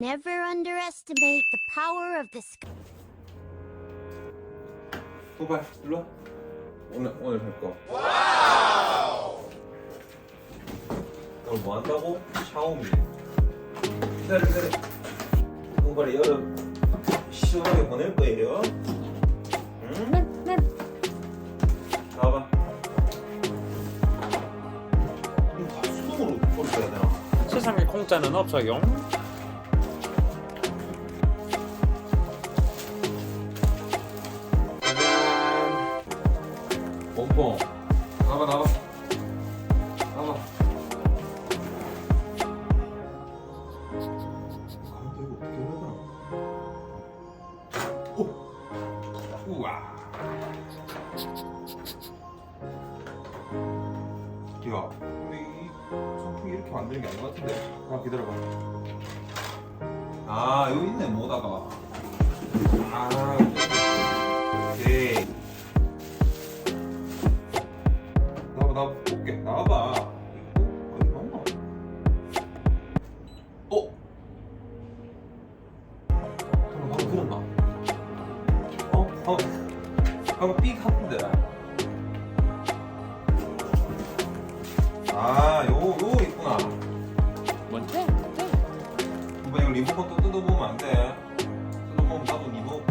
Never underestimate the power of the sky. 도발 일로 와. 오늘 오늘 할 거. 오늘 뭐 한다고? 샤오미. 기다려 기다려. 도발에 여름 시원하게 보낼 거예요. 응? 나와봐. 이거 다 수동으로 돌려야 되나? 세상에 공짜는 없어요. 어떻게 해야 되나? 오. 우와. 야, 근데 이 선풍기 이렇게 만드는 게 아닌 것 같은데. 아, 기다려봐. 아, 여기 있네, 뭐다가. 아, 나와봐, 나 볼게. 나와봐. 어디 갔나? 어? 방금 방금 들었나? 어? 방금 방금 삑 하던데. 아, 요, 요 있구나. 뭔데? 오빠 이거 리모컨 또 뜯어보면 안 돼. 뜯어보면 나도 니먹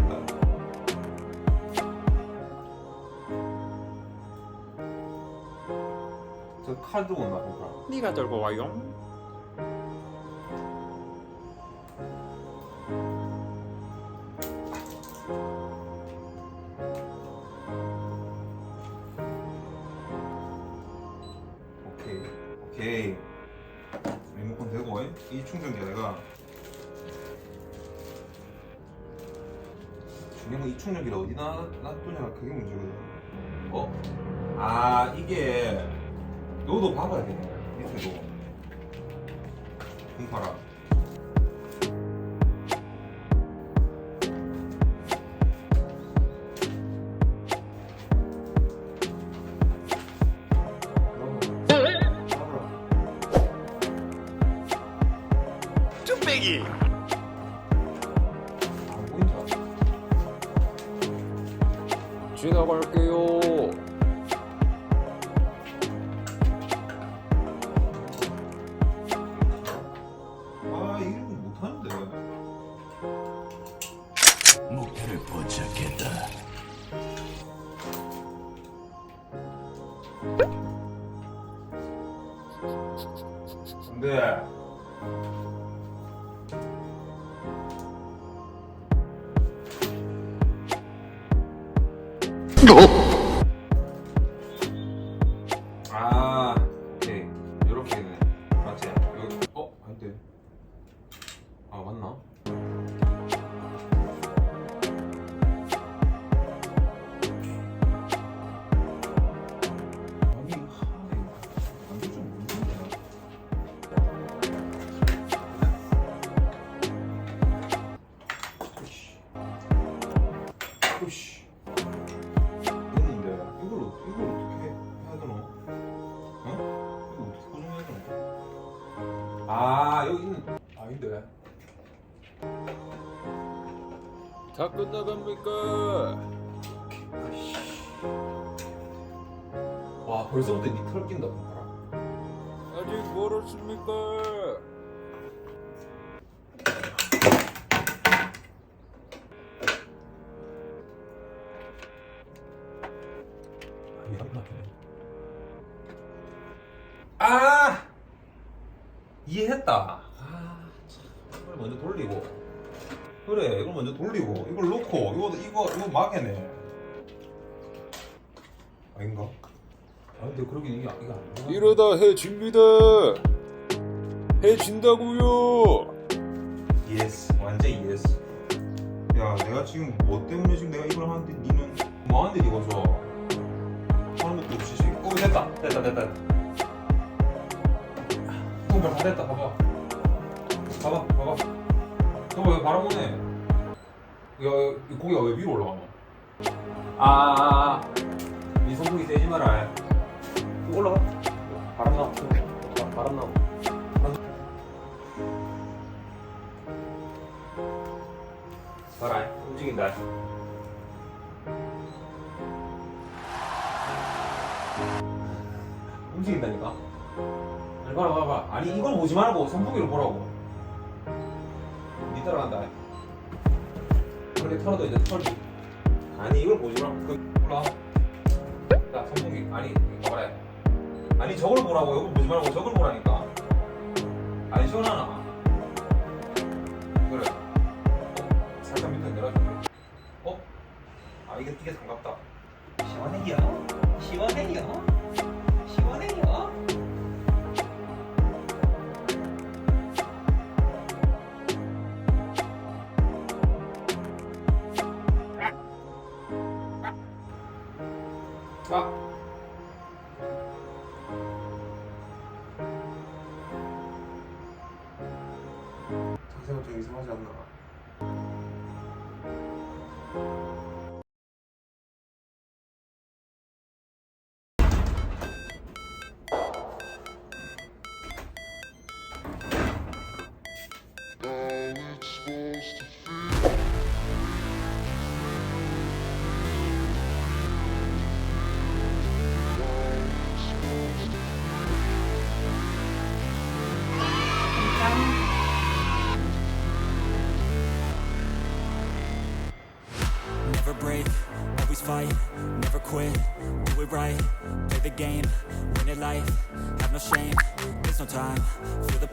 들고 온다, 그러니까. 네가 들고 와요. 오케이. 오케이. 리모컨 대고, 이 충전기 내가. 중요한 건이 충전기를 어디다 놔두냐, 그게 문제거든. 어? 아, 이게, 너도 봐봐야 되네. 밑에도. 공파라. 보인다. 지나갈게요. 안 돼. 아, 으쌰. 됐는데 이걸 어- 이걸 어떻게 해야 되나? 어? 이거 어떻게 고정해야 되나? 아 여기 있는 아닌데. 다 끝나갑니까? 아이씨. 와 벌써부터 니털 낀다. 아직 멀었습니까? 아, 이해했다. 아 참. 이걸 먼저 돌리고 그래 이걸 먼저 돌리고 이걸 놓고 이거 이거 이거 막해네. 아닌가? 아 근데 그러긴 이게 이게 안 돼. 이러다 해집니다. 해진다고요. 예스 완전 예스. 야 내가 지금 뭐 때문에 지금 내가 이걸 하는데 니는 뭐 하는데 지금 어 됐다 됐다 됐다. 손발 다 됐다 봐봐. 봐봐 봐봐. 저거 왜 바람 오네? 야, 이 고기가 왜 위로 올라가노? 아, 아, 아. 이 선풍기 세지 마라. 올라가. 바람 나. 바람 나. 봐라 움직인다 움직인다니까? 아니 봐라 봐라 봐라. 아니 이걸 보지 말고 선풍기를 보라고. 니 따라간다. 그렇게 털어도 이제 털지 아니 이걸 보지 말고. 그 올라. 자 선풍기. 아니 봐라. 아니 저걸 보라고. 이걸 보지 말고 저걸 보라니까. 아니 시원하나 자세가 좀 이상하지 않나? Fight, never quit, do it right, play the game, win it life, have no shame, there's no time, feel the